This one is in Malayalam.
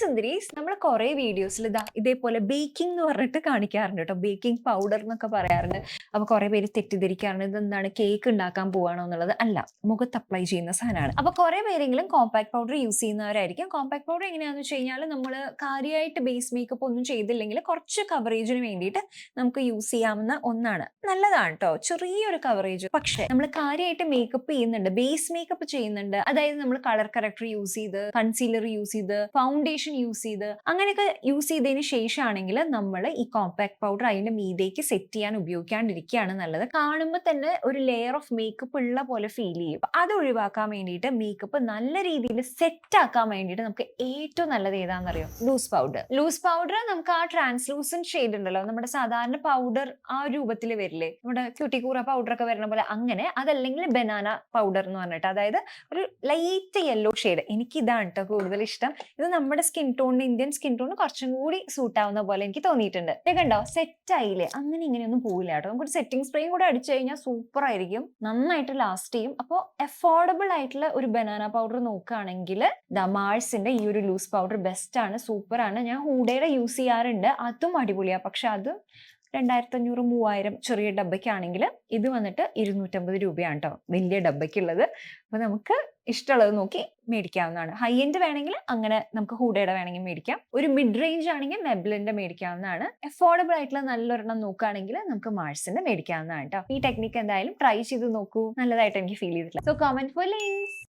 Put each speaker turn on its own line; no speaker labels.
സുന്ദരീസ് നമ്മൾ കുറെ വീഡിയോസിൽ ഇതാ ഇതേപോലെ ബേക്കിംഗ് എന്ന് പറഞ്ഞിട്ട് കാണിക്കാറുണ്ട് കേട്ടോ ബേക്കിംഗ് പൗഡർ എന്നൊക്കെ പറയാറുണ്ട്. അപ്പൊ കുറെ പേര് തെറ്റിദ്ധരിക്കാറുണ്ട്. ഇതെന്താണ് കേക്ക് ഉണ്ടാക്കാൻ പോവാണോ എന്നുള്ളത്. അല്ല മുഖത്ത് അപ്ലൈ ചെയ്യുന്ന സാധനമാണ്. അപ്പൊ കുറെ പേരെങ്കിലും കോമ്പാക്ട് പൗഡർ യൂസ് ചെയ്യുന്നവരായിരിക്കും. കോമ്പാക്ട് പൗഡർ എങ്ങനെയാണെന്ന് വെച്ച് കഴിഞ്ഞാൽ നമ്മൾ കാര്യമായിട്ട് ബേസ് മേക്കപ്പ് ഒന്നും ചെയ്തില്ലെങ്കിൽ കുറച്ച് കവറേജിന് വേണ്ടിയിട്ട് നമുക്ക് യൂസ് ചെയ്യാവുന്ന ഒന്നാണ്. നല്ലതാണ് കേട്ടോ ചെറിയൊരു കവറേജ് പക്ഷെ നമ്മൾ കാര്യമായിട്ട് മേക്കപ്പ് ചെയ്യുന്നുണ്ട് ബേസ് മേക്കപ്പ് ചെയ്യുന്നുണ്ട്. അതായത് നമ്മൾ കളർ കറക്ടർ യൂസ് ചെയ്ത് കൺസീലർ യൂസ് ചെയ്ത് ഫൗണ്ടേഷൻ യൂസ് ചെയ്ത് അങ്ങനെയൊക്കെ യൂസ് ചെയ്തതിന് ശേഷമാണെങ്കിൽ നമ്മൾ ഈ കോമ്പാക്ട് പൗഡർ അതിന്റെ മീതേക്ക് സെറ്റ് ചെയ്യാൻ ഉപയോഗിക്കാണ്ടിരിക്കുകയാണ് നല്ലത്. കാണുമ്പോൾ തന്നെ ഒരു ലെയർ ഓഫ് മേക്കപ്പ് ഉള്ള പോലെ ഫീൽ ചെയ്യും. അത് ഒഴിവാക്കാൻ വേണ്ടിയിട്ട് മേക്കപ്പ് നല്ല രീതിയിൽ സെറ്റ് ആക്കാൻ വേണ്ടിയിട്ട് നമുക്ക് ഏറ്റവും നല്ലത് ഏതാണെന്നറിയോ? ലൂസ് പൗഡർ ലൂസ് പൗഡർ നമുക്ക് ആ ട്രാൻസ്ലൂസന്റ് ഷെയ്ഡ് ഉണ്ടല്ലോ. നമ്മുടെ സാധാരണ പൗഡർ ആ രൂപത്തിൽ വരില്ലേ? നമ്മുടെ ക്യൂട്ടിക്കൂറ പൗഡർ ഒക്കെ വരുന്ന പോലെ അങ്ങനെ അതല്ലെങ്കിൽ ബനാന പൗഡർ എന്ന് പറഞ്ഞിട്ട്. അതായത് ഒരു ലൈറ്റ് യെല്ലോ ഷെയ്ഡ് എനിക്ക് ഇതാണ് കേട്ടോ കൂടുതൽ ഇഷ്ടം. ഇത് നമ്മുടെ സ്കിൻ ടോണിന് ഇന്ത്യൻ സ്കിൻ ടോണിന് കുറച്ചും കൂടി സൂട്ട് ആവുന്ന പോലെ എനിക്ക് തോന്നിയിട്ടുണ്ട്. കണ്ടോ? സെറ്റ് ആയില്ലേ? അങ്ങനെ ഇങ്ങനെയൊന്നും പോവില്ല കേട്ടോ. നമുക്ക് സെറ്റിംഗ് സ്പ്രേയും കൂടെ അടിച്ചു കഴിഞ്ഞാൽ സൂപ്പർ ആയിരിക്കും. നന്നായിട്ട് ലാസ്റ്റ് ചെയ്യും. അപ്പോൾ അഫോർഡബിൾ ആയിട്ടുള്ള ഒരു ബനാന പൗഡർ നോക്കുകയാണെങ്കിൽ ദമാഴ്സിന്റെ ഈ ഒരു ലൂസ് പൗഡർ ബെസ്റ്റ് ആണ്. സൂപ്പർ ആണ്. ഞാൻ ഹൂഡയുടെ യൂസ് ചെയ്യാറുണ്ട്. അതും അടിപൊളിയാണ് പക്ഷെ അത് രണ്ടായിരത്തി അഞ്ഞൂറ് മൂവായിരം ചെറിയ ഡബ്ബയ്ക്കാണെങ്കിൽ ഇത് വന്നിട്ട് ഇരുന്നൂറ്റമ്പത് രൂപയാണ് കേട്ടോ വലിയ ഡബ്ബയ്ക്കുള്ളത്. അപ്പൊ നമുക്ക് ഇഷ്ടമുള്ളത് നോക്കി മേടിക്കാവുന്നതാണ്. ഹൈ എൻഡ് വേണമെങ്കിൽ അങ്ങനെ നമുക്ക് ഹൂഡയുടെ വേണമെങ്കിൽ മേടിക്കാം. ഒരു മിഡ് റേഞ്ച് ആണെങ്കിൽ മെബ്ലിന്റെ മേടിക്കാവുന്നതാണ്. അഫോർഡബിൾ ആയിട്ടുള്ള നല്ലൊരെണ്ണം നോക്കുകയാണെങ്കിൽ നമുക്ക് മാർസിന്റെ മേടിക്കാവുന്നതാണ് കേട്ടോ ഈ ടെക്നിക്ക് എന്തായാലും ട്രൈ ചെയ്ത് നോക്കൂ. നല്ലതായിട്ട് എനിക്ക് ഫീൽ ചെയ്തിട്ടില്ല. So comment four links